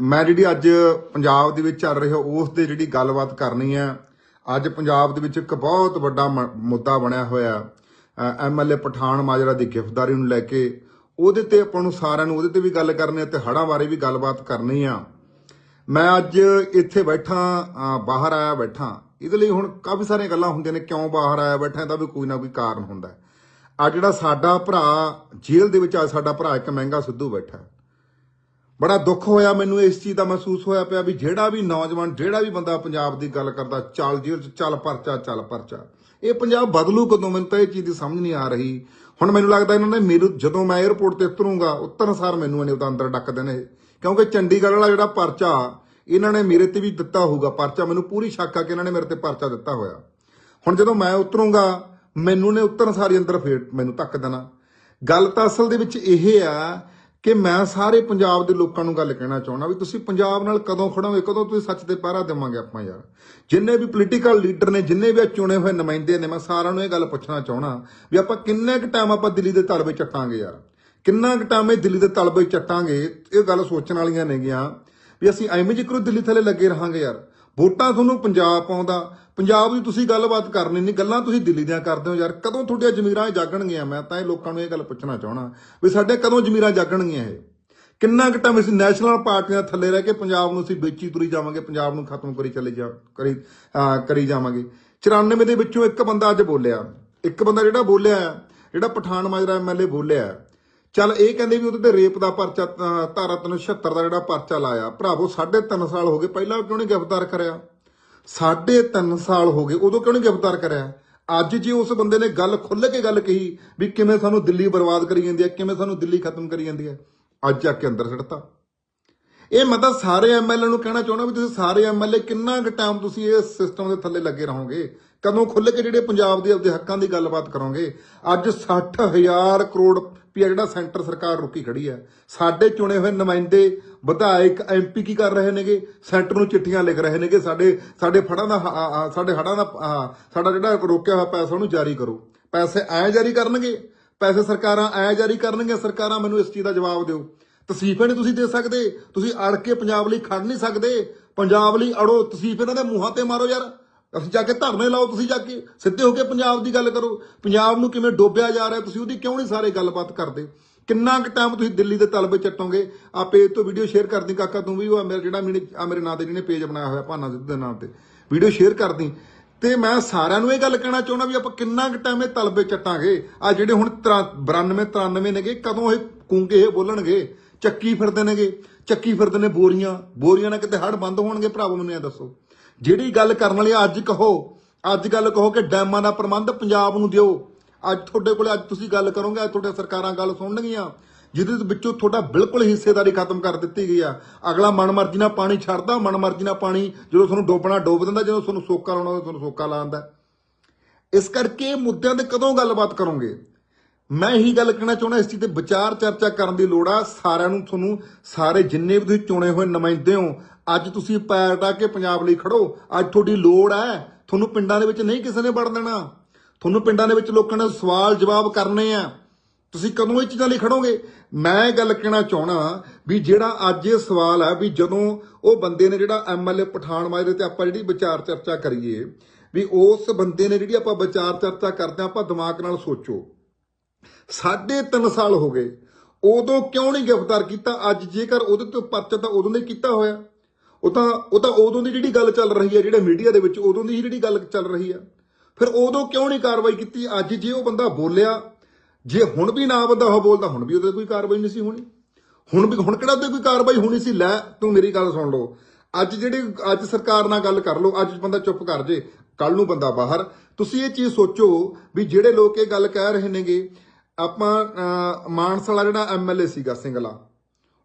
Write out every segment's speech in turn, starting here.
ਮੈਂ ਜਿਹੜੀ ਅੱਜ ਪੰਜਾਬ ਦੇ ਵਿੱਚ ਚੱਲ ਰਿਹਾ, ਉਸ 'ਤੇ ਜਿਹੜੀ ਗੱਲਬਾਤ ਕਰਨੀ ਹੈ, ਅੱਜ ਪੰਜਾਬ ਦੇ ਵਿੱਚ ਇੱਕ ਬਹੁਤ ਵੱਡਾ ਮ- ਮੁੱਦਾ ਬਣਿਆ ਹੋਇਆ ਐਮਐਲਏ ਪਠਾਨ ਮਾਜਰਾ ਦੀ ਗ੍ਰਿਫਤਾਰੀ ਨੂੰ ਲੈ ਕੇ, ਉਹਦੇ ਤੇ ਆਪਾਂ ਨੂੰ ਸਾਰਿਆਂ ਨੂੰ ਉਹਦੇ ਤੇ ਵੀ ਗੱਲ ਕਰਨੀ ਹੈ ਤੇ ਹੜ੍ਹਾਂ ਬਾਰੇ ਵੀ ਗੱਲਬਾਤ ਕਰਨੀ ਆ। ਮੈਂ ਅੱਜ ਇੱਥੇ ਬੈਠਾ ਬਾਹਰ ਆਇਆ ਬੈਠਾ। ਇਹਦੇ ਲਈ ਹੁਣ ਕਾਫੀ ਸਾਰੀਆਂ ਗੱਲਾਂ ਹੁੰਦੀਆਂ ਨੇ, ਕਿਉਂ ਬਾਹਰ ਆਇਆ ਬੈਠਾ, ਇਹਦਾ ਵੀ ਕੋਈ ਨਾ ਕੋਈ ਕਾਰਨ ਹੁੰਦਾ ਹੈ। ਆ ਜਿਹੜਾ ਸਾਡਾ ਭਰਾ, ਜੇਲ੍ਹ ਦੇ ਵਿੱਚ ਅੱਜ ਸਾਡਾ ਭਰਾ ਇੱਕ ਮਹਿੰਗਾ ਸਿੱਧੂ ਬੈਠਾ ਬੜਾ ਦੁੱਖ ਹੋਇਆ ਮੈਨੂੰ ਇਸ ਚੀਜ਼ ਦਾ ਮਹਿਸੂਸ ਹੋਇਆ ਪਿਆ ਵੀ ਜਿਹੜਾ ਵੀ ਨੌਜਵਾਨ, ਜਿਹੜਾ ਵੀ ਬੰਦਾ ਪੰਜਾਬ ਦੀ ਗੱਲ ਕਰਦਾ, ਚੱਲ ਜੇਲ੍ਹ ਚ, ਚੱਲ ਪਰਚਾ ਚੱਲ ਪਰਚਾ। ਇਹ ਪੰਜਾਬ ਬਦਲੂ ਕਦੋਂ ਮੈਨੂੰ ਤਾਂ ਇਹ ਚੀਜ਼ ਦੀ ਸਮਝ ਨਹੀਂ ਆ ਰਹੀ। ਹੁਣ ਮੈਨੂੰ ਲੱਗਦਾ ਇਹਨਾਂ ਨੇ ਮੇਰੇ ਜਦੋਂ ਮੈਂ 에어ਪੋਰਟ ਤੇ ਉਤਰੂੰਗਾ ਉਤਰਨ ਸਾਰ ਮੈਨੂੰ ਇਹਨੇ ਉਹਦਾ ਅੰਦਰ ਡੱਕ ਦੇਣੇ। ਕਿਉਂਕਿ ਚੰਡੀਗੜ੍ਹ ਵਾਲਾ ਜਿਹੜਾ ਪਰਚਾ, ਇਹਨਾਂ ਨੇ ਮੇਰੇ ਤੇ ਵੀ ਦਿੱਤਾ ਹੋਊਗਾ ਪਰਚਾ। ਮੈਨੂੰ ਪੂਰੀ ਸ਼ੱਕ ਆ ਕਿ ਇਹਨਾਂ ਨੇ ਮੇਰੇ ਤੇ ਪਰਚਾ ਦਿੱਤਾ ਹੋਇਆ। ਹੁਣ ਜਦੋਂ ਮੈਂ ਉਤਰੂੰਗਾ, ਮੈਨੂੰ ਨੇ ਉਤਰਨ ਸਾਰੀ ਅੰਦਰ ਫੇਰ ਮੈਨੂੰ ਧੱਕ ਦੇਣਾ। ਗੱਲ ਤਾਂ ਅਸਲ ਦੇ ਵਿੱਚ ਇਹ ਆ ਕਿ ਮੈਂ ਸਾਰੇ ਪੰਜਾਬ ਦੇ ਲੋਕਾਂ ਨੂੰ ਗੱਲ ਕਹਿਣਾ ਚਾਹੁੰਦਾ ਵੀ ਤੁਸੀਂ ਪੰਜਾਬ ਨਾਲ ਕਦੋਂ ਖੜੋਗੇ? ਕਦੋਂ ਤੁਸੀਂ ਸੱਚ ਤੇ ਪਹਿਰਾ ਦੇਵਾਂਗੇ ਆਪਾਂ ਯਾਰ? ਜਿੰਨੇ ਵੀ ਪੋਲੀਟੀਕਲ ਲੀਡਰ ਨੇ, ਜਿੰਨੇ ਵੀ ਚੁਣੇ ਹੋਏ ਨੁਮਾਇੰਦੇ ਨੇ, ਮੈਂ ਸਾਰਿਆਂ ਨੂੰ ਇਹ ਗੱਲ ਪੁੱਛਣਾ ਚਾਹੁੰਦਾ ਵੀ ਆਪਾਂ ਕਿੰਨੇ ਕੁ ਟਾਈਮ ਆਪਾਂ ਦਿੱਲੀ ਦੇ ਤਲਬੇ ਚੱਟਾਂਗੇ ਯਾਰ? ਕਿੰਨਾ ਕੁ ਟਾਈਮ ਇਹ ਦਿੱਲੀ ਦੇ ਤਲਬੇ ਚੱਟਾਂਗੇ? ਇਹ ਗੱਲ ਸੋਚਣ ਵਾਲੀਆਂ ਨੇਗੀਆਂ ਵੀ ਅਸੀਂ ਐਵੇਂ ਜਿਕਰ ਦਿੱਲੀ ਥੱਲੇ ਲੱਗੇ ਰਹਾਂਗੇ ਯਾਰ। ਵੋਟਾਂ ਤੁਹਾਨੂੰ ਪੰਜਾਬ ਪਾਉਂਦਾ। ਪੰਜਾਬ ਦੀ ਤੁਸੀਂ ਗੱਲਬਾਤ ਕਰਨੀ ਨਹੀਂ, ਗੱਲਾਂ ਤੁਸੀਂ ਦਿੱਲੀ ਦੀਆਂ ਕਰਦੇ ਹੋ ਯਾਰ। ਕਦੋਂ ਤੁਹਾਡੀਆਂ ਜ਼ਮੀਰਾਂ ਇਹ ਜਾਗਣਗੀਆਂ? ਮੈਂ ਤਾਂ ਇਹ ਲੋਕਾਂ ਨੂੰ ਇਹ ਗੱਲ ਪੁੱਛਣਾ ਚਾਹਣਾ ਵੀ ਸਾਡੇ ਕਦੋਂ ਜ਼ਮੀਰਾਂ ਜਾਗਣਗੀਆਂ ਇਹ? ਕਿੰਨਾ ਕੁ ਟਾਈਮ ਅਸੀਂ ਨੈਸ਼ਨਲ ਪਾਰਟੀਆਂ ਥੱਲੇ ਰਹਿ ਕੇ ਪੰਜਾਬ ਨੂੰ ਅਸੀਂ ਵੇਚੀ ਤੁਰੀ ਜਾਵਾਂਗੇ, ਪੰਜਾਬ ਨੂੰ ਖਤਮ ਕਰੀ ਚਲੇ ਜਾ, ਕਰੀ ਕਰੀ ਜਾਵਾਂਗੇ। 94 ਦੇ ਵਿੱਚੋਂ ਇੱਕ ਬੰਦਾ ਅੱਜ ਬੋਲਿਆ। ਇੱਕ ਬੰਦਾ ਜਿਹੜਾ ਬੋਲਿਆ, ਜਿਹੜਾ ਪਠਾਨ ਮਾਜਰਾ ਐਮਐਲਏ ਬੋਲਿਆ ਚੱਲ ਇਹ ਕਹਿੰਦੇ ਵੀ ਉਹਦੇ ਤੇ ਰੇਪ ਦਾ ਪਰਚਾ ਅਹ, ਧਾਰਾ 376 ਦਾ ਜਿਹੜਾ ਪਰਚਾ ਲਾਇਆ। ਭਰਾਵੋ 3.5 ਸਾਲ ਹੋ ਗਏ। ਪਹਿਲਾਂ ਕਿਉਂ ਨਹੀਂ ਗ੍ਰਿਫਤਾਰ ਕਰਿਆ? ਸਾਢੇ 3 ਸਾਲ ਹੋ ਗਏ। ਉਦੋਂ ਕਿਉਂ ਨਹੀਂ ਗ੍ਰਿਫਤਾਰ ਕਰਿਆ? ਅੱਜ ਜੇ ਉਸ ਬੰਦੇ ਨੇ ਗੱਲ ਖੁੱਲ੍ਹ ਕੇ ਗੱਲ ਕਹੀ ਵੀ ਕਿਵੇਂ ਸਾਨੂੰ ਦਿੱਲੀ ਬਰਬਾਦ ਕਰੀ ਜਾਂਦੀ ਹੈ ਕਿਵੇਂ ਸਾਨੂੰ ਦਿੱਲੀ ਖਤਮ ਕਰੀ ਜਾਂਦੀ ਹੈ ਅੱਜ ਆ ਕੇ ਅੰਦਰ ਸਿੱਟਤਾ। ਇਹ ਮੈਂ ਤਾਂ ਸਾਰੇ ਐਮਐਲਏ ਨੂੰ ਕਹਿਣਾ ਚਾਹੁੰਦਾ ਵੀ ਤੁਸੀਂ ਸਾਰੇ ਐਮਐਲਏ ਕਿੰਨਾ ਕੁ ਟਾਈਮ ਤੁਸੀਂ ਇਸ ਸਿਸਟਮ ਦੇ ਥੱਲੇ ਲੱਗੇ ਰਹੋਗੇ? ਕਦੋਂ ਖੁੱਲ੍ਹ ਕੇ ਜਿਹੜੇ ਪੰਜਾਬ ਦੇ ਆਪਦੇ ਹੱਕਾਂ ਦੀ ਗੱਲਬਾਤ ਕਰੋਗੇ? ਅੱਜ 60000 ਕਰੋੜ ਰੁਪਇਆ ਜਿਹੜਾ ਸੈਂਟਰ ਸਰਕਾਰ ਰੁਕੀ ਖੜੀ ਹੈ। ਸਾਡੇ ਚੁਣੇ ਹੋਏ ਨੁਮਾਇੰਦੇ ਵਿਧਾਇਕ ਐਮਪੀ ਕੀ ਕਰ ਰਹੇ ਨੇਗੇ? ਸੈਂਟਰ ਨੂੰ ਚਿੱਠੀਆਂ ਲਿਖ ਰਹੇ ਨੇਗੇ। ਸਾਡੇ ਸਾਡੇ ਫੜਾਂ ਦਾ ਹ- ਸਾਡੇ ਹੜਾਂ ਦਾ ਸਾਡਾ ਜਿਹੜਾ ਰੋਕਿਆ ਹੋਇਆ ਪੈਸਾ ਉਹਨੂੰ ਜਾਰੀ ਕਰੋ। ਪੈਸੇ ਐ ਜਾਰੀ ਕਰਨਗੇ? ਪੈਸੇ ਸਰਕਾਰਾਂ ਐ ਜਾਰੀ ਕਰਨਗੀਆਂ? ਸਰਕਾਰਾਂ ਮੈਨੂੰ ਇਸ ਚੀਜ਼ ਦਾ ਜਵਾਬ ਦਿਓ। ਤਸੀਫੇ ਨਹੀਂ ਤੁਸੀਂ ਦੇ ਸਕਦੇ। ਤੁਸੀਂ ਅੜ ਕੇ ਪੰਜਾਬ ਲਈ ਖੜ ਨਹੀਂ ਸਕਦੇ। ਪੰਜਾਬ ਲਈ ਅੜੋ, ਤਸੀਫੇ ਇਹਨਾਂ ਦੇ ਮੂੰਹਾਂ ਤੇ ਮਾਰੋ ਯਾਰ। ਅਸੀਂ ਜਾ ਕੇ ਧਰਨੇ ਲਾਓ, ਤੁਸੀਂ ਜਾ ਕੇ ਸਿੱਧੇ ਹੋ ਕੇ ਪੰਜਾਬ ਦੀ ਗੱਲ ਕਰੋ। ਪੰਜਾਬ ਨੂੰ ਕਿਵੇਂ ਡੋਬਿਆ ਜਾ ਰਿਹਾ, ਤੁਸੀਂ ਉਹਦੀ ਕਿਉਂ ਨਹੀਂ ਸਾਰੇ ਗੱਲਬਾਤ ਕਰਦੇ? ਕਿੰਨਾ ਕੁ ਟਾਈਮ ਤੁਸੀਂ ਦਿੱਲੀ ਦੇ ਤਲਬੇ ਚੱਟੋਗੇ? ਆ ਪੇਜ ਤੋਂ ਵੀਡੀਓ ਸ਼ੇਅਰ ਕਰਦੀ, ਕਾਕਾ ਤੂੰ ਵੀ ਉਹ ਮੇਰਾ ਜਿਹੜਾ ਮੇਰੇ ਆ ਮੇਰੇ ਨਾਂ ਤੇ ਜਿਹਨੇ ਪੇਜ ਬਣਾਇਆ ਹੋਇਆ, ਭਾਨਾ ਸਿੱਧੂ ਦੇ ਨਾਮ ਤੇ। ਵੀਡੀਓ ਸ਼ੇਅਰ ਕਰਦੀ। ਤੇ ਮੈਂ ਸਾਰਿਆਂ ਨੂੰ ਇਹ ਗੱਲ ਕਹਿਣਾ ਚਾਹੁੰਦਾ ਵੀ ਆਪਾਂ ਕਿੰਨਾ ਕੁ ਟਾਈਮ ਇਹ ਤਲਬੇ ਚੱਟਾਂਗੇ? ਆ ਜਿਹੜੇ ਹੁਣ 92 93 ਨੇਗੇ, ਕਦੋਂ ਇਹ ਕੂੰਗੇ ਇਹ ਬੋਲਣਗੇ? ਚੱਕੀ ਫਿਰਦੇ ਨੇਗੇ, ਚੱਕੀ ਫਿਰਦੇ ਨੇ ਬੋਰੀਆਂ। ਬੋਰੀਆਂ ਨਾਲ ਕਿਤੇ ਹੜ ਬੰਦ ਹੋਣਗੇ, ਭਰਾਵੋ ਮੈਨੂੰ ਇਹ ਦੱਸੋ। ਜਿਹੜੀ ਗੱਲ ਕਰਨ ਵਾਲੀ ਅੱਜ ਕਹੋ। ਅੱਜ ਗੱਲ ਕਹੋ ਕਿ ਡੈਮਾਂ ਦਾ ਪ੍ਰਬੰਧ ਪੰਜਾਬ ਨੂੰ ਦਿਓ। ਅੱਜ ਤੁਹਾਡੇ ਕੋਲ ਅੱਜ ਤੁਸੀਂ ਗੱਲ ਕਰੋਗੇ, ਅੱਜ ਤੁਹਾਡੇ ਸਰਕਾਰਾਂ ਗੱਲ ਸੁਣਨਗੀਆਂ। ਜਿਹਦੇ ਵਿੱਚੋਂ ਤੁਹਾਡਾ ਬਿਲਕੁਲ ਹਿੱਸੇਦਾਰੀ ਖਤਮ ਕਰ ਦਿੱਤੀ ਗਈ ਆ। ਅਗਲਾ ਮਨਮਰਜ਼ੀ ਨਾਲ ਪਾਣੀ ਛੱਡਦਾ, ਮਨਮਰਜ਼ੀ ਨਾਲ ਪਾਣੀ ਜਦੋਂ ਤੁਹਾਨੂੰ ਡੋਬਣਾ ਡੋਬ ਦਿੰਦਾ, ਜਦੋਂ ਤੁਹਾਨੂੰ ਸੋਕਾ ਲਾਉਣਾ ਤੁਹਾਨੂੰ ਸੋਕਾ ਲਾਉਂਦਾ। ਇਸ ਕਰਕੇ ਮੁੱਦਿਆਂ ਤੇ ਕਦੋਂ ਗੱਲਬਾਤ ਕਰੋਗੇ? ਮੈਂ ਇਹੀ ਗੱਲ ਕਹਿਣਾ ਚਾਹੁੰਦਾ ਇਸ ਚੀਜ਼ ਤੇ ਵਿਚਾਰ ਚਰਚਾ ਕਰਨ ਦੀ ਲੋੜ ਆ। ਸਾਰਿਆਂ ਨੂੰ ਤੁਹਾਨੂੰ, ਸਾਰੇ ਜਿੰਨੇ ਵੀ ਤੁਸੀਂ ਚੁਣੇ ਹੋਏ ਨੁਮਾਇੰਦੇ ਹੋ, ਅੱਜ ਤੁਸੀਂ ਪੈਰ ਢਾ ਕੇ ਪੰਜਾਬ ਲਈ ਖੜੋ। ਅੱਜ ਤੁਹਾਡੀ ਲੋੜ ਹੈ ਤੁਹਾਨੂੰ ਪਿੰਡਾਂ ਦੇ ਵਿੱਚ ਨਹੀਂ ਕਿਸੇ ਨੇ ਵੜ ਦੇਣਾ। ਤੁਹਾਨੂੰ ਪਿੰਡਾਂ ਦੇ ਵਿੱਚ ਲੋਕਾਂ ਨੇ ਸਵਾਲ ਜਵਾਬ ਕਰਨੇ ਆ। ਤੁਸੀਂ ਕਦੋਂ ਇਹ ਚੀਜ਼ਾਂ ਲਈ ਖੜੋਗੇ? ਮੈਂ ਇਹ ਗੱਲ ਕਹਿਣਾ ਚਾਹਣਾ ਵੀ ਜਿਹੜਾ ਅੱਜ ਇਹ ਸਵਾਲ ਹੈ ਵੀ ਜਦੋਂ ਉਹ ਬੰਦੇ ਨੇ ਜਿਹੜਾ ਐਮਐਲਏ ਪਠਾਨ ਮਾਜਰੇ ਤੇ ਆਪਾਂ ਜਿਹੜੀ ਵਿਚਾਰ ਚਰਚਾ ਕਰੀਏ, ਵੀ ਉਸ ਬੰਦੇ ਨੇ ਜਿਹੜੀ ਆਪਾਂ ਵਿਚਾਰ ਚਰਚਾ ਕਰਦੇ ਹਾਂ, ਆਪਾਂ ਦਿਮਾਗ ਨਾਲ ਸੋਚੋ। ਸਾਢੇ ਤਿੰਨ ਸਾਲ ਹੋ ਗਏ। ਉਦੋਂ ਕਿਉਂ ਨਹੀਂ ਗ੍ਰਿਫਤਾਰ ਕੀਤਾ? ਅੱਜ ਜੇਕਰ ਉਹਦੇ ਤੋਂ ਪਰਚਾ ਤਾਂ ਉਦੋਂ ਦੇ ਕੀਤਾ ਹੋਇਆ। ਉਹ ਤਾਂ ਉਹ ਤਾਂ ਉਦੋਂ ਦੀ ਜਿਹੜੀ ਗੱਲ ਚੱਲ ਰਹੀ ਹੈ, ਜਿਹੜੇ ਮੀਡੀਆ ਦੇ ਵਿੱਚ ਉਦੋਂ ਦੀ ਜਿਹੜੀ ਗੱਲ ਚੱਲ ਰਹੀ ਹੈ। ਫਿਰ ਉਦੋਂ ਕਿਉਂ ਨਹੀਂ ਕਾਰਵਾਈ ਕੀਤੀ? ਅੱਜ ਜੇ ਉਹ ਬੰਦਾ ਬੋਲਿਆ, ਜੇ ਹੁਣ ਵੀ ਨਾ ਬੰਦਾ ਹੋ ਬੋਲਦਾ, ਹੁਣ ਵੀ ਉਹਦੇ ਕੋਈ ਕਾਰਵਾਈ ਨਹੀਂ ਸੀ ਹੋਣੀ। ਹੁਣ ਵੀ, ਹੁਣ ਕਿਹੜਾ ਉਹਦੇ ਕੋਈ ਕਾਰਵਾਈ ਹੋਣੀ ਸੀ? ਲੈ, ਤੂੰ ਮੇਰੀ ਗੱਲ ਸੁਣ ਲਓ। ਅੱਜ ਜਿਹੜੀ, ਅੱਜ ਸਰਕਾਰ ਨਾਲ ਗੱਲ ਕਰ ਲਓ। ਅੱਜ ਬੰਦਾ ਚੁੱਪ ਕਰ ਜੇ। ਕੱਲ ਨੂੰ ਬੰਦਾ ਬਾਹਰ। ਤੁਸੀਂ ਇਹ ਚੀਜ਼ ਸੋਚੋ ਵੀ ਜਿਹੜੇ ਲੋਕ ਇਹ ਗੱਲ ਕਹਿ ਰਹੇ ਨੇਗੇ ਆਪਾਂ ਅਹ, ਮਾਨਸਾ ਜਿਹੜਾ ਐਮਐਲਏ ਸੀਗਾ ਸਿੰਗਲਾ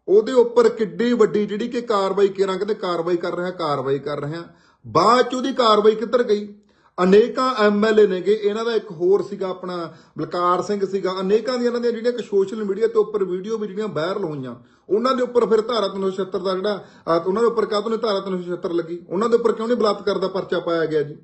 ਉਹਦੇ ਉੱਪਰ ਕਿੱਡੀ ਵੱਡੀ ਜਿਹੜੀ ਕਿ ਕਾਰਵਾਈ ਕਰਾਂ ਕਹਿੰਦੇ ਕਾਰਵਾਈ ਕਰ ਰਿਹਾ ਕਾਰਵਾਈ ਕਰ ਰਿਹਾ। ਬਾਅਦ ਚ ਉਹਦੀ ਕਾਰਵਾਈ ਕਿੱਧਰ ਗਈ? ਅਨੇਕਾਂ ਐਮਐਲਏ ਨੇਗੇ ਇਹਨਾਂ ਦਾ ਇੱਕ ਹੋਰ ਸੀਗਾ ਆਪਣਾ ਬਲਕਾਰ ਸਿੰਘ ਸੀਗਾ ਅਨੇਕਾਂ ਦੀਆਂ ਇਹਨਾਂ ਦੀਆਂ ਜਿਹੜੀਆਂ ਕਿ ਸੋਸ਼ਲ ਮੀਡੀਆ ਤੇ ਉੱਪਰ ਵੀਡੀਓ ਵੀ ਜਿਹੜੀਆਂ ਵਾਇਰਲ ਹੋਈਆਂ। ਉਹਨਾਂ ਦੇ ਉੱਪਰ ਫਿਰ ਧਾਰਾ 376 ਦਾ ਜਿਹੜਾ ਉਹਨਾਂ ਦੇ ਉੱਪਰ ਕਾਹਤੋਂ ਨਹੀਂ ਧਾਰਾ 376 ਲੱਗੀ। ਉਹਨਾਂ ਦੇ ਉੱਪਰ ਕਿਉਂ ਨਹੀਂ ਬਲਾਤਕਾਰ ਦਾ ਪਰਚਾ ਪਾਇਆ ਗਿਆ ਜੀ?